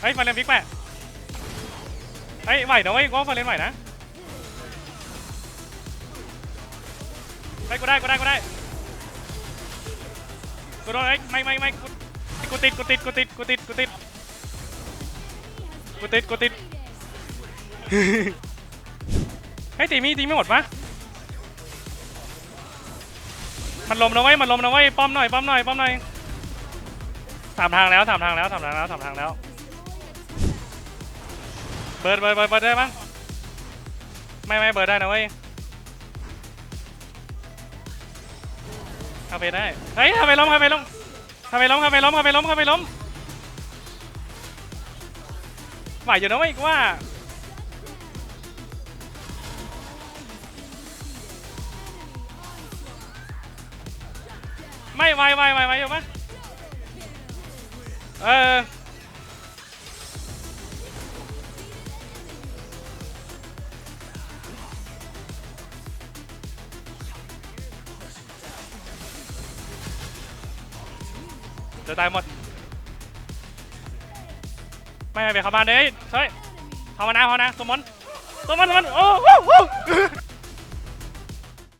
เฮ้ยฟาเลนฟิกแปะเฮ้ยไหวนะเว้ยกูว่าฟาเลนไหวนะเฮ้กูได้กูได้กูได้กูโดนเอ้ไม่ไม่ไม่กูกูติดกูติดกูติดกูติดกูติดกูติดกูติดเฮ้ยตีมีตีไม่หมดปะมันลมนะเว้ยมันลมนะเว้ยป้อมหน่อยป้อมหน่อยป้อมหน่อยสามทางแล้วสามทางแล้วสามทางแล้วสามทางแล้ว เบิร์ดเบิร์ดเบิร์ดเบิร์ดได้ปะไม่ไม่เบิร์ดได้นะเว้ยคาเฟ่ได้เฮ้ยคาเฟ่ล้มคาเฟ่ล้มคาเฟ่ล้มคาเฟ่ล้มคาเฟ่ล้มคาเฟ่ล้มไหวอยู่นะเว้ยกูว่าไม่ไหวไหวไหวไหวอยู่ปะเออ ดี๋ยวตายหมด ไม่ไม่ไปเข้าบ้านเลยเฮ้ยภาวนาภาวนาสมมติสมมติสมมติโอ้โห